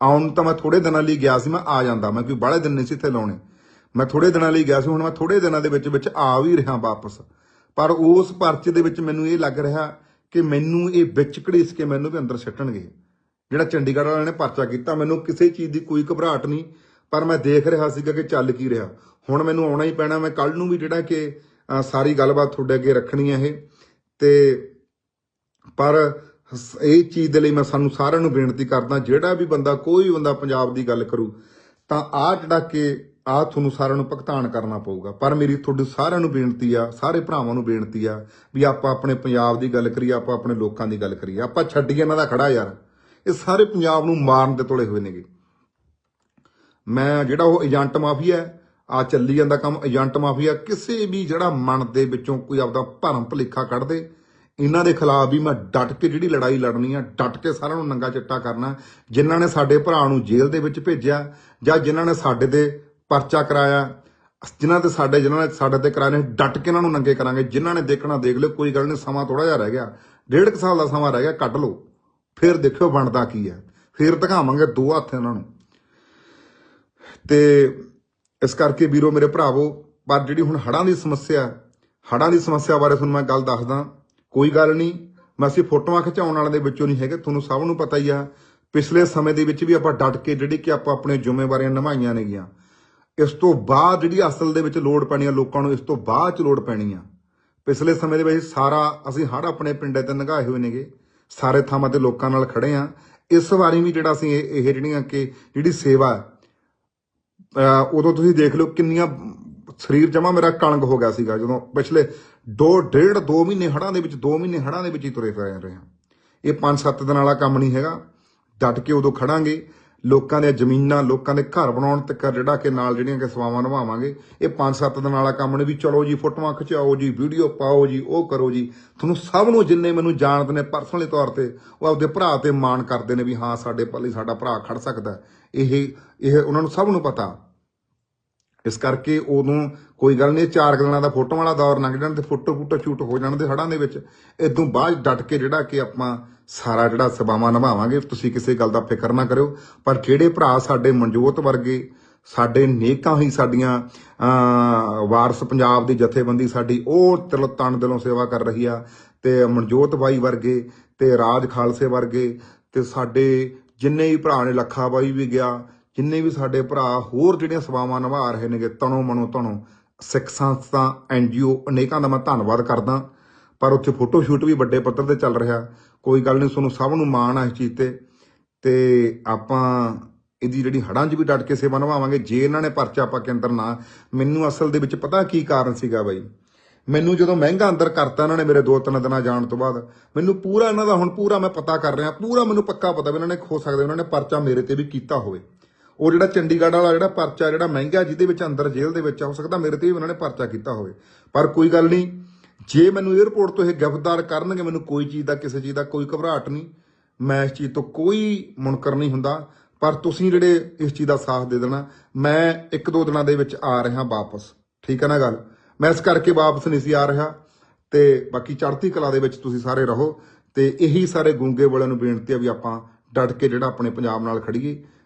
ਆਉਣ ਤਾਂ ਮੈਂ ਥੋੜੇ ਦਿਨਾਂ ਲਈ ਗਿਆ ਸੀ, ਮੈਂ ਆ ਜਾਂਦਾ, ਮੈਂ ਕੋਈ ਬਾਹਲੇ ਦਿਨ ਨਹੀਂ ਸੀ ਇੱਥੇ ਲਾਉਣੇ। ਮੈਂ ਥੋੜੇ ਦਿਨਾਂ ਲਈ ਗਿਆ ਸੀ, ਹੁਣ ਮੈਂ ਥੋੜੇ ਦਿਨਾਂ ਦੇ ਵਿੱਚ ਵਿੱਚ ਆ ਵੀ ਰਿਹਾ ਵਾਪਸ। ਪਰ ਉਸ ਪਰਚੇ ਦੇ ਵਿੱਚ ਮੈਨੂੰ ਇਹ ਲੱਗ ਰਿਹਾ ਕਿ ਮੈਨੂੰ ਇਹ ਵਿੱਚ ਘੜੀਸ ਕੇ ਮੈਨੂੰ ਵੀ ਅੰਦਰ ਸੱਟਣਗੇ। ਜਿਹੜਾ ਚੰਡੀਗੜ੍ਹ ਵਾਲਿਆਂ ਨੇ ਪਰਚਾ ਕੀਤਾ, ਮੈਨੂੰ ਕਿਸੇ ਚੀਜ਼ ਦੀ ਕੋਈ ਘਬਰਾਹਟ ਨਹੀਂ ਪਰ ਮੈਂ ਦੇਖ ਰਿਹਾ ਸੀਗਾ ਕਿ ਚੱਲ ਕੀ ਰਿਹਾ। ਹੁਣ ਮੈਨੂੰ ਆਉਣਾ ਹੀ ਪੈਣਾ, ਮੈਂ ਕੱਲ ਨੂੰ ਵੀ ਜਿਹੜਾ ਕਿ ਸਾਰੀ ਗੱਲਬਾਤ ਤੁਹਾਡੇ ਅੱਗੇ ਰੱਖਣੀ ਹੈ ਇਹ। ਤੇ ਪਰ ਇਹ ਚੀਜ਼ ਦੇ ਲਈ ਮੈਂ ਸਾਨੂੰ ਸਾਰਿਆਂ ਨੂੰ ਬੇਨਤੀ ਕਰਦਾ, ਜਿਹੜਾ ਵੀ ਬੰਦਾ, ਕੋਈ ਵੀ ਬੰਦਾ ਪੰਜਾਬ ਦੀ ਗੱਲ ਕਰੂ, ਤਾਂ ਆਹ ਜਿਹੜਾ ਕਿ ਆ ਤੁਹਾਨੂੰ ਸਾਰਿਆਂ ਨੂੰ ਭੁਗਤਾਨ ਕਰਨਾ ਪਊਗਾ। ਪਰ ਮੇਰੀ ਤੁਹਾਡੇ ਸਾਰਿਆਂ ਨੂੰ ਬੇਨਤੀ ਆ, ਸਾਰੇ ਭਰਾਵਾਂ ਨੂੰ ਬੇਨਤੀ ਆ, ਵੀ ਆਪਾਂ ਆਪਣੇ ਪੰਜਾਬ ਦੀ ਗੱਲ ਕਰੀਏ, ਆਪਾਂ ਆਪਣੇ ਲੋਕਾਂ ਦੀ ਗੱਲ ਕਰੀਏ। ਆਪਾਂ ਛੱਡੀਏ ਇਹਨਾਂ ਦਾ ਖੜਾ ਯਾਰ। ਇਹ ਸਾਰੇ ਪੰਜਾਬ ਨੂੰ ਮਾਰਨ ਦੇ ਤੋਲੇ ਹੋਏ ਨੇਗੇ। ਮੈਂ ਜਿਹੜਾ ਉਹ ਏਜੰਟ ਮਾਫੀਆ ਆ ਚੱਲੀ ਜਾਂਦਾ ਕੰਮ ਏਜੰਟ ਮਾਫੀਆ, ਕਿਸੇ ਵੀ ਜਿਹੜਾ ਮਨ ਦੇ ਵਿੱਚੋਂ ਕੋਈ ਆਪਦਾ ਭਰਮ ਭੁਲੇਖਾ ਕੱਢ ਦੇ ਇਹਨਾਂ ਦੇ ਖਿਲਾਫ ਵੀ ਮੈਂ ਡਟ ਕੇ ਜਿਹੜੀ ਲੜਾਈ ਲੜਨੀ ਆ, ਡਟ ਕੇ ਸਾਰਿਆਂ ਨੂੰ ਨੰਗਾ ਚਿੱਟਾ ਕਰਨਾ, ਜਿਨ੍ਹਾਂ ਨੇ ਸਾਡੇ ਭਰਾ ਨੂੰ ਜੇਲ੍ਹ ਦੇ ਵਿੱਚ ਭੇਜਿਆ, ਜਾਂ ਜਿਨ੍ਹਾਂ ਨੇ ਸਾਡੇ ਤੇ ਪਰਚਾ ਕਰਾਇਆ, ਜਿਨ੍ਹਾਂ ਤੇ ਸਾਡੇ, ਜਿਨ੍ਹਾਂ ਨੇ ਸਾਡੇ ਤੇ ਕਰਾਏ ਨੇ, ਡਟ ਕੇ ਇਹਨਾਂ ਨੂੰ ਨੰਗੇ ਕਰਾਂਗੇ, ਜਿਨ੍ਹਾਂ ਨੇ ਦੇਖਣਾ ਦੇਖ ਲਿਓ, ਕੋਈ ਗੱਲ ਨਹੀਂ, ਸਮਾਂ ਥੋੜਾ ਜਿਹਾ ਰਹਿ ਗਿਆ, ਡੇਢ ਕੁ ਸਾਲ ਦਾ ਸਮਾਂ ਰਹਿ ਗਿਆ, ਕੱਢ ਲਓ, ਫਿਰ ਦੇਖਿਓ ਬਣਦਾ ਕੀ ਹੈ, ਫਿਰ ਦਿਖਾਵਾਂਗੇ ਦੋ ਹੱਥ ਇਹਨਾਂ ਨੂੰ। ਤੇ ਇਸ ਕਰਕੇ ਵੀਰੋ ਮੇਰੇ ਭਰਾਵੋ, ਪਰ ਜਿਹੜੀ ਹੁਣ ਹੜਾਂ ਦੀ ਸਮੱਸਿਆ ਹੜਾਂ ਦੀ ਸਮੱਸਿਆ ਬਾਰੇ ਤੁਹਾਨੂੰ ਮੈਂ ਗੱਲ ਦੱਸਦਾ, ਕੋਈ ਗੱਲ ਨਹੀਂ, ਮੈਂ ਅਸੀਂ ਫੋਟੋਆਂ ਖਿਚਾਉਣ ਵਾਲਿਆਂ ਦੇ ਵਿੱਚੋਂ ਨਹੀਂ ਹੈਗੇ, ਤੁਹਾਨੂੰ ਸਭ ਨੂੰ ਪਤਾ ਹੀ ਆ, ਪਿਛਲੇ ਸਮੇਂ ਦੇ ਵਿੱਚ ਵੀ ਆਪਾਂ ਡਟ ਕੇ ਜਿਹੜੀ ਕਿ ਆਪਾਂ ਆਪਣੇ ਜ਼ਿੰਮੇਵਾਰੀਆਂ ਨਿਭਾਈਆਂ ਨੇਗੀਆਂ, ਇਸ ਤੋਂ ਬਾਅਦ ਜਿਹੜੀ ਅਸਲ ਦੇ ਵਿੱਚ ਲੋੜ ਪੈਣੀ ਆ ਲੋਕਾਂ ਨੂੰ, ਇਸ ਤੋਂ ਬਾਅਦ ਚ ਲੋੜ ਪੈਣੀ ਆ। ਪਿਛਲੇ ਸਮੇਂ ਦੇ ਵਿੱਚ ਸਾਰਾ, ਅਸੀਂ ਹੜ ਆਪਣੇ ਪਿੰਡੇ ਤੇ ਨਗਾਏ ਹੋਏ ਨੇਗੇ, ਸਾਰੇ ਥਾਵਾਂ ਤੇ ਲੋਕਾਂ ਨਾਲ ਖੜੇ ਆ, ਇਸ ਵਾਰੀ ਵੀ ਜਿਹੜਾ ਅਸੀਂ ਇਹ ਇਹ ਜਿਹੜੀਆਂ ਕਿ, ਜਿਹੜੀ ਸੇਵਾ ਉਦੋਂ ਤੁਸੀਂ ਦੇਖ ਲਓ ਕਿੰਨੀਆਂ ਸਰੀਰ ਜਮਾ ਮੇਰਾ ਕਲੰਗ ਹੋ ਗਿਆ ਸੀਗਾ, ਜਦੋਂ ਪਿਛਲੇ 2 ਡੇਢ 2 ਮਹੀਨੇ ਹੜਾਂ ਦੇ ਵਿੱਚ 2 ਮਹੀਨੇ ਹੜਾਂ ਦੇ ਵਿੱਚ ਹੀ ਤੁਰੇ ਫਿਰੇ ਰਹੇ। ਹਾਂ ਇਹ 5-7 ਦਿਨ ਵਾਲਾ ਕੰਮ ਨਹੀਂ ਹੈਗਾ। ਡਟ ਕੇ ਉਦੋਂ ਖੜਾਂਗੇ। ਲੋਕਾਂ ਦੀਆਂ ਜ਼ਮੀਨਾਂ, ਲੋਕਾਂ ਦੇ ਘਰ ਬਣਾਉਣ ਤੱਕ ਜਿਹੜਾ ਕਿ ਨਾਲ ਜਿਹੜੀਆਂ ਕਿ ਸੇਵਾਵਾਂ ਨਿਭਾਵਾਂਗੇ, ਇਹ 5-7 ਦਿਨ ਵਾਲਾ ਕੰਮ ਨਹੀਂ ਵੀ ਚਲੋ ਜੀ, ਫੋਟੋਆਂ ਖਿਚਾਓ ਜੀ, ਵੀਡੀਓ ਪਾਓ ਜੀ, ਉਹ ਕਰੋ ਜੀ। ਤੁਹਾਨੂੰ ਸਭ ਨੂੰ ਜਿੰਨੇ ਮੈਨੂੰ ਜਾਣਦੇ ਨੇ ਪਰਸਨਲੀ ਤੌਰ ਤੇ, ਉਹ ਆਪਦੇ ਭਰਾ ਤੇ ਮਾਣ ਕਰਦੇ ਨੇ ਵੀ ਹਾਂ, ਸਾਡੇ ਪੱਲੇ ਸਾਡਾ ਭਰਾ ਖੜ ਸਕਦਾ। ਇਹ ਇਹ ਉਹਨਾਂ ਨੂੰ ਸਭ ਨੂੰ ਪਤਾ। ਇਸ ਕਰਕੇ ਉਦੋਂ ਕੋਈ ਗੱਲ ਨਹੀਂ, ਚਾਰ ਕੁ ਦਿਨਾਂ ਦਾ ਫੋਟੋ ਵਾਲਾ ਦੌਰ ਲੰਘ ਜਾਣ ਤੇ ਫੋਟੋ ਫੋਟੋ ਸ਼ੂਟ ਹੋ ਜਾਣ ਦੇ ਹੜਾਂ ਦੇ ਵਿੱਚ ਇਦੋਂ ਬਾਅਦ ਡਟ ਕੇ ਜਿਹੜਾ ਕਿ ਆਪਾਂ ਸਾਰਾ ਜਿਹੜਾ ਸੇਵਾਵਾਂ ਨਿਭਾਵਾਂਗੇ, ਤੁਸੀਂ ਕਿਸੇ ਗੱਲ ਦਾ ਫਿਕਰ ਨਾ ਕਰਿਓ। ਪਰ ਜਿਹੜੇ ਭਰਾ ਸਾਡੇ ਮਨਜੋਤ ਵਰਗੇ, ਸਾਡੇ ਨੇਕਾਂ ਹੀ ਸਾਡੀਆਂ ਵਾਰਸ ਪੰਜਾਬ ਦੀ ਜਥੇਬੰਦੀ ਸਾਡੀ, ਉਹ ਦਿਲ ਤਨ ਦਿਲੋਂ ਸੇਵਾ ਕਰ ਰਹੀ ਆ, ਤੇ ਮਨਜੋਤ ਬਾਈ ਵਰਗੇ, ਤੇ ਰਾਜ ਖਾਲਸੇ ਵਰਗੇ, ਤੇ ਸਾਡੇ ਜਿੰਨੇ ਵੀ ਭਰਾ ਨੇ, ਲੱਖਾ ਬਾਈ ਵੀ ਗਿਆ ਜਿੰਨੇ ਵੀ ਸਾਡੇ ਭਰਾ ਹੋਰ ਜਿਹੜੀਆਂ ਸੇਵਾਵਾਂ ਨਿਭਾ ਰਹੇ ਨੇਗੇ, ਤਣੋ ਮਨੋ ਤਣੋ, ਸਿੱਖ ਸੰਸਥਾ ਐਨਜੀਓ ਅਨੇਕਾਂ ਦਾ ਮੈਂ ਧੰਨਵਾਦ ਕਰਦਾ। ਪਰ ਉੱਥੇ ਫੋਟੋ ਸ਼ੂਟ ਵੀ ਵੱਡੇ ਪੱਧਰ ਤੇ ਚੱਲ ਰਿਹਾ। ਕੋਈ ਗੱਲ ਨਹੀਂ, ਤੁਹਾਨੂੰ ਸਭ ਨੂੰ ਮਾਣ ਆ ਇਸ ਚੀਜ਼ ਤੇ। ਤੇ ਆਪਾਂ ਇਹਦੀ ਜਿਹੜੀ ਹੜਾਂ 'ਚ ਵੀ ਡਟ ਕੇ ਸੇਵਾ ਨਿਭਾਵਾਂਗੇ, ਜੇ ਇਹਨਾਂ ਨੇ ਪਰਚਾ ਆਪਾਂ ਕੇਂਦਰ ਨਾ, ਮੈਨੂੰ ਅਸਲ ਦੇ ਵਿੱਚ ਪਤਾ ਕੀ ਕਾਰਨ ਸੀਗਾ ਬਾਈ? ਮੈਨੂੰ ਜਦੋਂ ਮਹਿੰਗਾ ਅੰਦਰ ਕਰਤਾ ਇਹਨਾਂ ਨੇ ਮੇਰੇ ਦੋ ਤਿੰਨ ਦਿਨਾਂ ਜਾਣ ਤੋਂ ਬਾਅਦ, ਮੈਨੂੰ ਪੂਰਾ ਇਹਨਾਂ ਦਾ ਹੁਣ ਪੂਰਾ ਮੈਂ ਪਤਾ ਕਰ ਰਿਹਾ, ਪੂਰਾ ਮੈਨੂੰ ਪੱਕਾ ਪਤਾ ਵੀ ਇਹਨਾਂ ਨੇ ਖੋ ਸਕਦੇ, ਉਹਨਾਂ ਨੇ ਪਰਚਾ ਮੇਰੇ ਤੇ ਵੀ ਕੀਤਾ ਹੋਵੇ। ਉਹ ਜਿਹੜਾ ਚੰਡੀਗੜ੍ਹ ਵਾਲਾ ਜਿਹੜਾ ਪਰਚਾ, ਜਿਹੜਾ ਮਹਿੰਗਾ ਜਿਹਦੇ ਵਿੱਚ ਅੰਦਰ ਜੇਲ੍ਹ ਦੇ ਵਿੱਚ ਹੋ ਸਕਦਾ ਮੇਰੇ ਤੇ ਵੀ ਉਹਨਾਂ ਨੇ ਪਰਚਾ ਕੀਤਾ ਹੋਵੇ। ਪਰ ਕੋਈ ਗੱਲ ਨਹੀਂ, ਜੇ ਮੈਨੂੰ 에ਅਰਪੋਰਟ ਤੋਂ ਇਹ ਗ੍ਰਿਫਤਾਰ ਕਰਨਗੇ, ਮੈਨੂੰ ਕੋਈ ਚੀਜ਼ ਦਾ, ਕਿਸੇ ਚੀਜ਼ ਦਾ ਕੋਈ ਘਬਰਾਹਟ ਨਹੀਂ। ਮੈਂ ਇਸ ਚੀਜ਼ ਤੋਂ ਕੋਈ ਮੁਨਕਰ ਨਹੀਂ ਹੁੰਦਾ। ਪਰ ਤੁਸੀਂ ਜਿਹੜੇ ਇਸ ਚੀਜ਼ ਦਾ ਸਾਥ ਦੇ ਦੇਣਾ, ਮੈਂ ਇੱਕ ਦੋ ਦਿਨਾਂ ਦੇ ਵਿੱਚ ਆ ਰਿਹਾ ਵਾਪਸ। ਠੀਕ ਹੈ ਨਾ ਗੱਲ? ਮੈਂ ਇਸ ਕਰਕੇ ਵਾਪਸ ਨਹੀਂ ਸੀ ਆ ਰਿਹਾ। ਤੇ ਬਾਕੀ ਚੜ੍ਹਦੀ ਕਲਾ ਦੇ ਵਿੱਚ ਤੁਸੀਂ ਸਾਰੇ ਰਹੋ। ਤੇ ਇਹੀ ਸਾਰੇ ਗੂੰਗੇ ਵਾਲਿਆਂ ਨੂੰ ਬੇਨਤੀ ਆ ਵੀ ਆਪਾਂ ਡਟ ਕੇ ਜਿਹੜਾ ਆਪਣੇ ਪੰਜਾਬ ਨਾਲ ਖੜੀਏ